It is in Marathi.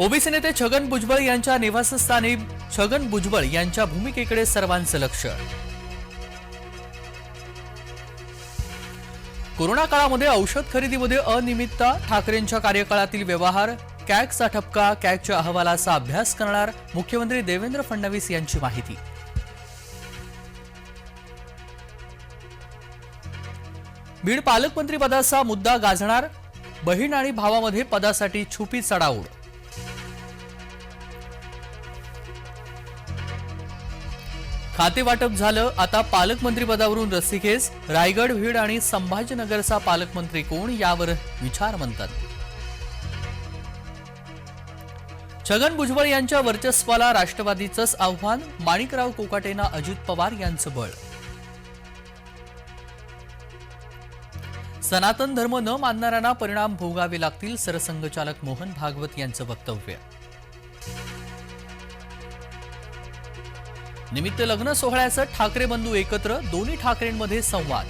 ओबीसी नेते छगन भुजबळ यांच्या निवासस्थानी छगन भुजबळ यांच्या भूमिकेकडे सर्वांचं लक्ष. कोरोना काळामध्ये औषध खरेदीमध्ये अनियमितता ठाकरेंच्या कार्यकाळातील व्यवहार कॅगचा ठपका कॅगच्या अहवालाचा अभ्यास करणार मुख्यमंत्री देवेंद्र फडणवीस यांची माहिती. बीड पालकमंत्री पदाचा मुद्दा गाजणार बहीण आणि भावामध्ये पदासाठी छुपी चढाओढ. खाते वाटप झालं. आता पालकमंत्री पदावरून रस्सीखेस रायगड भीड आणि संभाजीनगरचा पालकमंत्री कोण यावर विचार म्हणतात छगन भुजबळ यांच्या वर्चस्वाला राष्ट्रवादीचंच आव्हान माणिकराव कोकाटेंना अजित पवार यांचं बळ. सनातन धर्म न मानणाऱ्यांना परिणाम भोगावे लागतील सरसंघचालक मोहन भागवत यांचं वक्तव्य. निमित्त लग्न सोहळ्याचं ठाकरे बंधू एकत्र दोन्ही ठाकरेंमध्ये संवाद.